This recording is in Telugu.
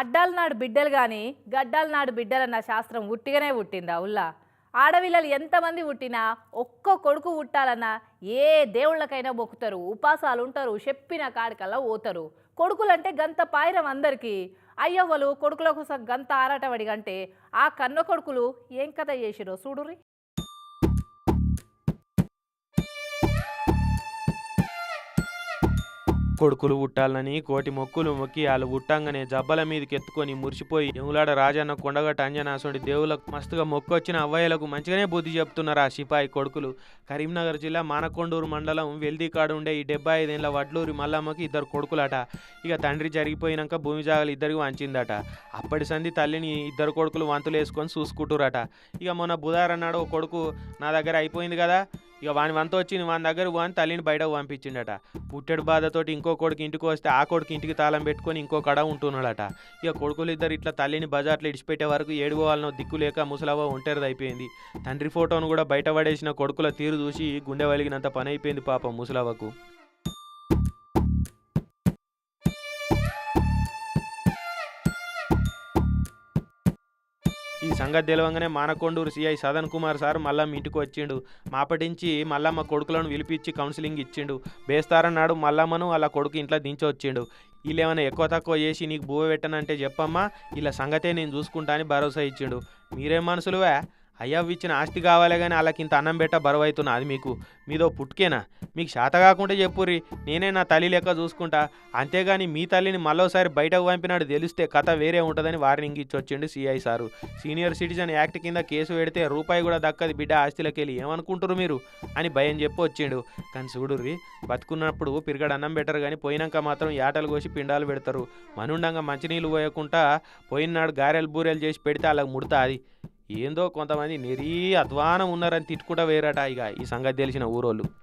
అడ్డాలనాడు బిడ్డలు కానీ గడ్డాలనాడు బిడ్డలన్న శాస్త్రం ఉట్టిగానే పుట్టిందా ఉల్లా ఆడపిల్లలు ఎంతమంది పుట్టినా ఒక్క కొడుకు పుట్టాలన్నా ఏ దేవుళ్ళకైనా మొక్కుతారు ఉపాసాలు ఉంటారు చెప్పిన కాడికల్లా పోతారు. కొడుకులంటే గంత పాయిరం అందరికీ. అయ్యవ్వలు కొడుకుల కోసం గంత ఆరాటపడి కంటే ఆ కన్న కొడుకులు ఏం కథ చేసిరో చూడుర్రి. కొడుకులు పుట్టాలని కోటి మొక్కులు మొక్కి వాళ్ళు ఉట్టంగానే జబ్బల మీదకి ఎత్తుకొని మురిసిపోయి ఎములాడ రాజన్న కొండగట్ట అంజనాసుడి దేవులకు మస్తుగా మొక్కొచ్చిన అవ్వయ్యలకు మంచిగానే బుద్ధి చెప్తున్నారు ఆ సిపాయి కొడుకులు? కరీంనగర్ జిల్లా మానకొండూరు మండలం వెల్దికాడు ఉండే ఈ డెబ్బై ఐదేళ్ళ వడ్లూరి మల్లమ్మకి ఇద్దరు కొడుకులట. ఇక తండ్రి జరిగిపోయినాక భూమి జాగలు ఇద్దరికి వంచిందట. అప్పటి సంధి తల్లిని ఇద్దరు కొడుకులు వంతులు వేసుకొని చూసుకుంటురట. ఇక మొన్న బుధారన్నాడు ఒక కొడుకు నా దగ్గర అయిపోయింది కదా ఇక వాని వంత వచ్చి వాని దగ్గర వాని తల్లిని బయటకు పంపించిండట. పుట్టెడు బాధతోటి ఇంకో కొడుకు ఇంటికి వస్తే ఆ కొడుకు ఇంటికి తాళం పెట్టుకొని ఇంకో కడ ఉంటున్నాడట. ఇక కొడుకులు ఇద్దరు ఇట్లా తల్లిని బజార్లో ఇడిచిపెట్టే వరకు ఏడుకోవాలనో దిక్కు లేక ముసలవ్వ ఒంటరిది అయిపోయింది. తండ్రి ఫోటోను కూడా బయట పడేసిన కొడుకుల తీరు చూసి గుండె వలిగినంత పని అయిపోయింది పాపం ముసలవ్వకు. సంగతి తెలవంగానే మానకొండూరు సిఐ సదన్ కుమార్ సార్ మల్లమ్మ ఇంటికి వచ్చిండు. మాపటించి మల్లమ్మ కొడుకులను పిలిపించి కౌన్సిలింగ్ ఇచ్చిండు. బేస్తారన్నాడు మల్లమ్మను వాళ్ళ కొడుకు ఇంట్లో దించొచ్చిండు వీళ్ళేమైనా ఎక్కువ తక్కువ చేసి నీకు బువ్వ పెట్టనంటే చెప్పమ్మా ఇలా సంగతే నేను చూసుకుంటా అని భరోసా ఇచ్చిండు. మీరేం మనసులువే? అయ్యా ఇచ్చిన ఆస్తి కావాలి కానీ వాళ్ళకి ఇంత అన్నం పెట్ట బరువు అవుతున్నా అది మీకు మీదో పుట్టుకేనా? మీకు శాత కాకుండా చెప్పుర్రి నేనే నా తల్లి లెక్క చూసుకుంటా. అంతేగాని మీ తల్లిని మళ్ళోసారి బయటకు పంపినాడు తెలిస్తే కథ వేరే ఉంటుందని వార్నింగ్ ఇచ్చి వచ్చిండు CI sir. Senior citizen act కింద కేసు పెడితే రూపాయి కూడా దక్కది బిడ్డ ఆస్తిలోకి వెళ్ళి ఏమనుకుంటారు మీరు? అని భయం చెప్పి వచ్చిండు. కానీ చూడుర్రి బతుకున్నప్పుడు పిరగడు అన్నం పెట్టరు కానీ పోయినాక మాత్రం యాటలు కోసి పిండాలు పెడతారు. మనుండంగా మంచినీళ్ళు పోయకుండా పోయినాడు గారెలు బూరెలు చేసి పెడితే వాళ్ళకి ముడతా అది ఏందో కొంతమంది నిరీ అధ్వానం ఉన్నారని తిట్టుకుంటా వేరట ఇక ఈ సంగతి తెలిసిన ఊరోళ్ళు.